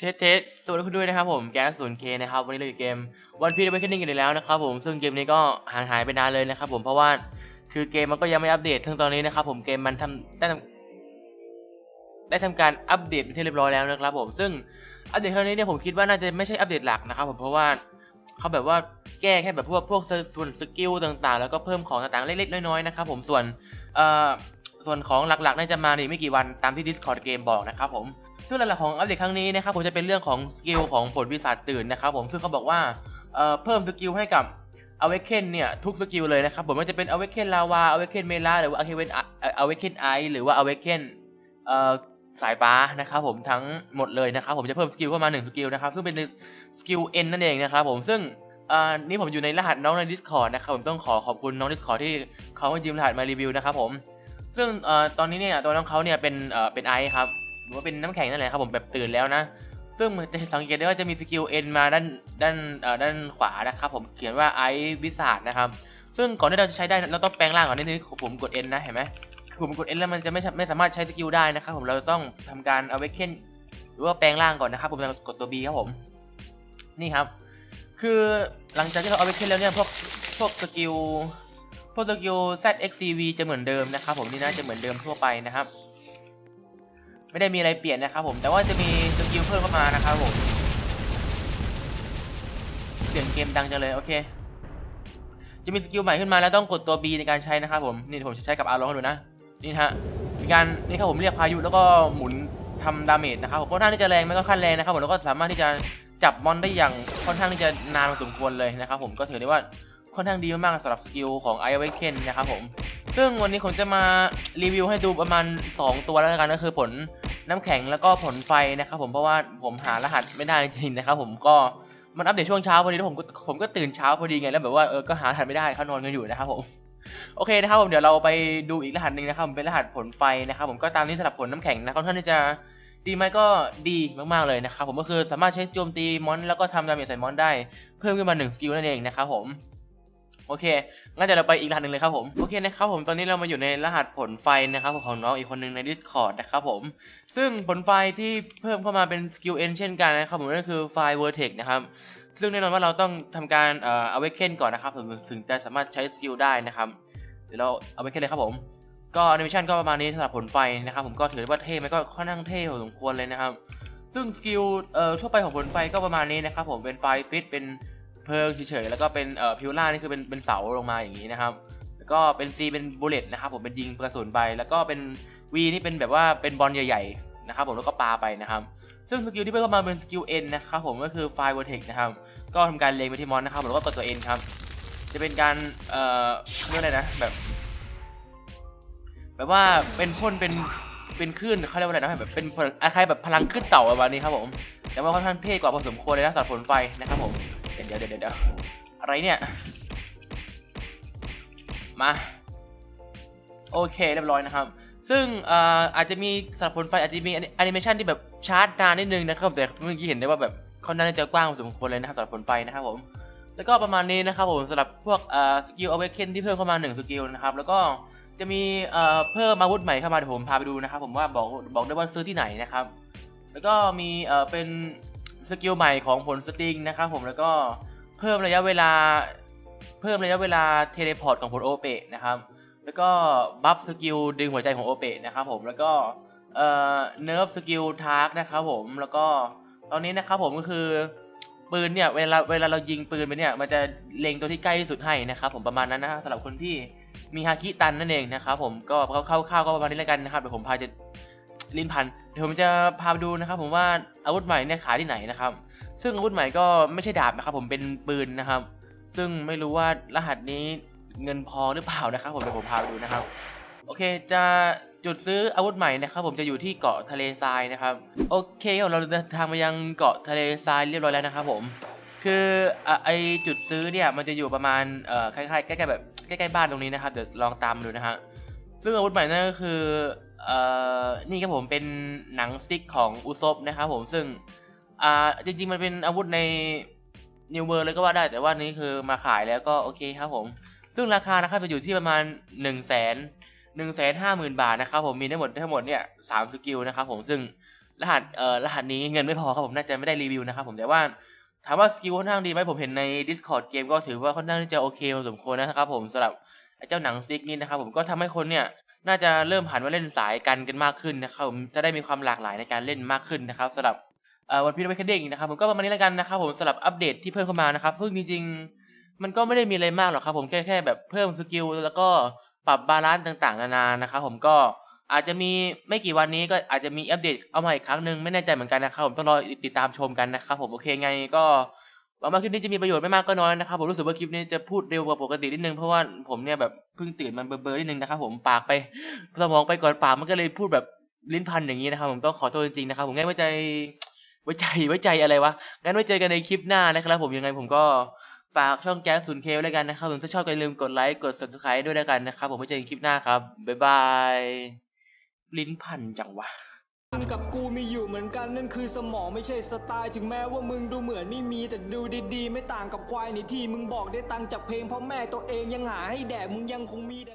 เทสเทสสวัสดีคุณด้วยนะครับผมแก๊สศูนย์เคนะครับวันนี้เราอยู่เกมวันพีด a ว a เ e น i งกันอีกแล้วนะครับผมซึ่งเกมนี้ก็ห่างหายไปนานเลยนะครับผมเพราะว่าคือเกมมันก็ยังไม่อัปเดตถึงตอนนี้นะครับผมเกมมันทำได้ทำได้ทำการอัปเดตเป็นที่เรียบร้อยแล้วนะครับผมซึ่งอัปเดตครั้งนี้เนี่ยผมคิดว่าน่าจะไม่ใช่อัปเดตหลักนะครับผมเพราะว่าเขาแบบว่าแก้แค่แบบพวกพวกส่วนสกิลต่างๆ แล้วก็เพิ่มของต่างๆเล็กๆน้อยๆนะครับผมส่วนเอ่อส่วนของหลักๆน่าจะมาในไม่กี่วันตามที่ Discord เกมบอกนะครับผม ซึ่งหลักๆของอัปเดตครั้งนี้นะครับผมจะเป็นเรื่องของสกิลของผลวิสาจตื่นนะครับผมซึ่งเขาบอกว่าเอ่อเพิ่มสกิลให้กับ Awaken เนี่ยทุกสกิลเลยนะครับผมไม่ว่าจะเป็น Awaken Lava Awaken Mela หรือว่า Awaken Awaken Ice หรือว่า Awaken เอ่อสายฟ้านะครับผมทั้งหมดเลยนะครับผมจะเพิ่มสกิลเข้ามา1สกิลนะครับซึ่งเป็นสกิล N นั่นเองนะครับผมซึ่งนี่ผมอยู่ในรหัสน้องใน Discord นะครับผมต้องขอขอบคุณน้อง Discord ที่เขามายืมรหัสมารีวิวนะครับผมซึ่งอตอนนี้เนี่ยตัวน้องเขาเนี่ยเป็นเป็นไอครับ รือว่าเป็นน้ำแข็งนั่นแหละครับผมแบบตื่นแล้วนะ ซึ่งจะสังเกตได้ว่าจะมีสกิลเอ็นมาด้านด้านเอ่อด้านขวานะครับผมเขียนว่าไอวิสาดนะครับ ซึ่งก่อนที่เราจะใช้ได้เราต้องแปลงร่างก่อนนิดนึงผมกด N นนะเห็นไหมคือผมกด N แล้วมันจะไม่ไม่สามารถใช้สกิลได้นะครับผมเราต้องทำการ awaken หรือว่าแปลงร่างก่อนนะครับผมกดตัว B ครับผมนี่ครับ คือหลังจากที่เรา awaken แล้วเนี่ยพวกพวกสกิลพวกสกิล ZXCV จะเหมือนเดิมนะครับผมนี่นะจะเหมือนเดิมทั่วไปนะครับ ไม่ได้มีอะไรเปลี่ยนนะครับผมแต่ว่าจะมีสกิลเพิ่มเข้ามานะครับผมเสียงเกมดังจังเลยโอเค จะมีสกิลใหม่ขึ้นมาแล้วต้องกดตัว B ในการใช้นะครับผมนี่ผมจะใช้กับอาร์ลองดูนะนี่ฮะมีการนี่ครับผมเรียกพายุแล้วก็หมุนทำดาเมจนะครับผมค่อนข้างที่จะแรงไม่ก็ขั้นแรงนะครับผมแล้วก็สามารถที่จะจับมอนได้อย่างค่อนข้างที่จะนานพอสมควรเลยนะครับผมก็ถือได้ว่าค่อนข้างดีมากๆสำหรับสกิลของ i อ w a k e n นะครับผม ซึ่งวันนี้ผมจะมารีวิวให้ดูประมาณ 2 ตัวแล้วกันก็คือผลน้ำแข็งแล้วก็ผลไฟนะครับผมเพราะว่าผมหารหัสไม่ได้จริงนะครับผมก็มันอัปเดตช่วงเช้าพอดีแล้วผมก็ผมก็ตื่นเช้าพอดีไงแล้วแบบว่าเออก็หารหัสไม่ได้เขานอนกันอยู่นะครับผมโอเคนะครับผมเดี๋ยวเราไปดูอีกรหัสหนึ่งนะครับผมเป็นรหัสผลไฟนะครับผมก็ตามนี้สำหรับผลน้ำแข็งนะค่อนข้างที่จะดีไหมก็ดีมากๆเลยนะครับผมก็คือสามารถใช้โจมตีมอนแล้วก็ทำดาเมจใส่มอนได้เพิ่มขึ้นมา1สกิลนั่นเองนะครับผม โอเค งั้นเดี๋ยวเราไปอีกรหัสหนึ่งเลยครับผม โอเคนะครับผม ตอนนี้เรามาอยู่ในรหัสผลไฟนะครับของน้องอีกคนหนึ่งใน Discord นะครับผม ซึ่งผลไฟที่เพิ่มเข้ามาเป็นสกิล N เช่นกันนะครับผมนั่นคือไฟ Vertex นะครับ ซึ่งแน่นอนว่าเราต้องทำการเอ่อ awaken ก่อนนะครับผมถึงจะสามารถใช้สกิลได้นะครับ เดี๋ยวเรา awaken เลยครับผม ก็แอนิเมชันก็ประมาณนี้สำหรับผลไฟนะครับผมก็ถือว่าเท่ไหมก็ค่อนข้างเท่พอสมควรเลยนะครับ ซึ่งสกิลเอ่อทั่วไปของผลไฟก็ประมาณนี้นะครับผมเป็นไฟฟิตเป็น เพิงเฉยๆแล้วก็เป็นเอ่อพิวล่านี่คือเป็นเป็นเสาลงมาอย่างนี้นะครับแล้วก็เป็น C เป็นบูเลตนะครับผมเป็นยิงกระสุนไปแล้วก็เป็น V นี่เป็นแบบว่าเป็นบอลใหญ่ๆนะครับผมแล้วก็ปาไปนะครับซึ่งสกิลที่เพิ่มเข้ามาเป็นสกิล N นะครับผมก็คือไฟเวอร์เทกนะครับก็ทำการเลงไปที่มอนนะครับแล้วก็กดตัว N ครับจะเป็นการเอ่อเรียกอะไรนะแบบแบบว่าเป็นพ่นเป็นเป็นคลื่นเขาเรียกว่าอะไรนะแบบเป็นคล้ายแบบพลังขึ้นเต่าประมาณนี้ครับผมแต่ว่าค่อนข้างเท่กว่าพอสมควรเลยนะสำหรับผลไฟนะครับผม เดี๋ยวเดี๋ยวเดี๋ยวอะไรเนี่ย มา โอเคเรียบร้อยนะครับ ซึ่งเอ่อาจจะมีสำหรับผลไฟอาจจะมีแอนิเมชันที่แบบชาร์จนานนิดนึงนะครับแต่เมื่อกี้เห็นได้ว่าแบบเขาน่าจะกว้างพอสมควรเลยนะครับสำหรับผลไฟนะครับผมแล้วก็ประมาณนี้นะครับผมสำหรับพวกสกิลอเวกเคนที่เพิ่มเข้ามา1สกิลนะครับแล้วก็จะมีเพิ่มอาวุธใหม่เข้ามาเดี๋ยวผมพาไปดูนะครับผมว่าบอกบอกได้ว่าซื้อที่ไหนนะครับ แล้วก็มีเป็น สกิลใหม่ของผลสติงนะครับผมแล้วก็เพิ่มระยะเวลา เพิ่มระยะเวลาเทเลพอร์ตของผลโอเปะนะครับ แล้วก็บัฟสกิลดึงหัวใจของโอเปะนะครับผมแล้วก็เอ่อเนิร์ฟสกิลทาร์กนะครับผมแล้วก็ตอนนี้นะครับผมก็คือปืนเนี่ยเวลาเวลาเรายิงปืนไปเนี่ยมันจะเล็งตัวที่ใกล้ที่สุดให้นะครับผมประมาณนั้นนะสำหรับคนที่มีฮาคิตันนั่นเองนะครับผมก็เข้าๆก็ประมาณนี้แล้วกันนะครับเดี๋ยวผมพาจะ ลิ้นพันเดี๋ยวผมจะพาไปดูนะครับ ผมว่าอาวุธใหม่เนี่ยขายที่ไหนนะครับ ซึ่งอาวุธใหม่ก็ไม่ใช่ดาบนะครับ ผมเป็นปืนนะครับ ซึ่งไม่รู้ว่ารหัสนี้เงินพอหรือเปล่านะครับ ผมเดี๋ยวผมพาไปดูนะครับ โอเคจะจุดซื้ออาวุธใหม่นะครับผมจะอยู่ที่เกาะทะเลทรายนะครับ โอเคเราเดินทางมายังเกาะทะเลทรายเรียบร้อยแล้วนะครับผมคือไอจุดซื้อเนี่ยมันจะอยู่ประมาณเอ่อคล้ายๆใกล้ๆแบบใกล้ๆบ้านตรงนี้นะครับเดี๋ยวลองตามดูนะฮะซึ่งอาวุธใหม่นั่นก็คือ เอ่อนี่ครับผมเป็นหนังสติ๊กของอุซบนะครับผมซึ่งอ่าจริง ๆ มันเป็นอาวุธในนิวเวอร์เลยก็ว่าได้แต่ว่านี้คือมาขายแล้วก็โอเคครับผม ซึ่งราคานะครับจะอยู่ที่ประมาณ1นึ่งแสนหนึ่งแสนห้าหมื่นบาทนะครับผมมีทั้งหมดทั้งหมดเนี่ยสามสกิลนะครับผมซึ่งรหัสเอ่อรหัสนี้เงินไม่พอครับผมน่าจะไม่ได้รีวิวนะครับผมแต่ว่าถามว่าสกิลค่อนข้างดีไหมผมเห็นใน Discord เกมก็ถือว่าค่อนข้างที่จะโอเคพอสมควรนะครับผมสำหรับเจ้าหนังสติ๊กนี่นะครับผมก็ทำให้คนเนี่ย น่าจะเริ่มหันมาเล่นสายกันกันมากขึ้นนะครับผมจะได้มีความหลากหลายในการเล่นมากขึ้นนะครับสำหรับวันพีทไวคเด้งนะครับผมก็ประมาณนี้แล้วกันนะครับผมสำหรับอัปเดตที่เพิ่มเข้ามานะครับเพิ่งจริงๆ มันก็ไม่ได้มีอะไรมากหรอกครับผมแค่แค่แบบเพิ่มสกิลแล้วก็ปรับบาลานซ์ต่างๆ นานานะครับผมก็อาจจะมีไม่กี่วันนี้ก็อาจจะมีอัปเดตเอามาอีกครั้งหนึ่งไม่แน่ใจเหมือนกันนะครับผมต้องรอติดตามชมกันนะครับผมโอเคไงก็ หวังว่าคลิปนี้จะมีประโยชน์ไม่มากก็น้อยนะครับผมรู้สึกว่าคลิปนี้จะพูดเร็วกว่าปกตินิดนึงเพราะว่าผมเนี่ยแบบเพิ่งตื่นมันเบลอๆนิดนึงนะครับผมปากไปสมองไปก่อนปากมันก็เลยพูดแบบลิ้นพันอย่างนี้นะครับผมต้องขอโทษจริงๆนะครับผมงั้นไว้ใจไว้ใจไว้ใจอะไรวะงั้นไว้เจอกันในคลิปหน้านะครับผมยังไงผมก็ฝากช่องแจ๊สศูนย์เคแล้วกันนะครับผมถ้าชอบก็อย่าลืมกดไลค์กด subscribe ด้วยแล้วกันนะครับผมไว้เจอกันคลิปหน้าครับบ๊ายบายลิ้นพันจังวะ มึงกับกูมีอยู่เหมือนกันนั่นคือสมองไม่ใช่สไตล์ถึงแม้ว่ามึงดูเหมือนไม่มีแต่ดูดีๆ ไม่ต่างกับควายในที่มึงบอกได้ตังค์จากเพลงเพราะแม่ตัวเองยังหาให้แดกมึงยังคงมีแต่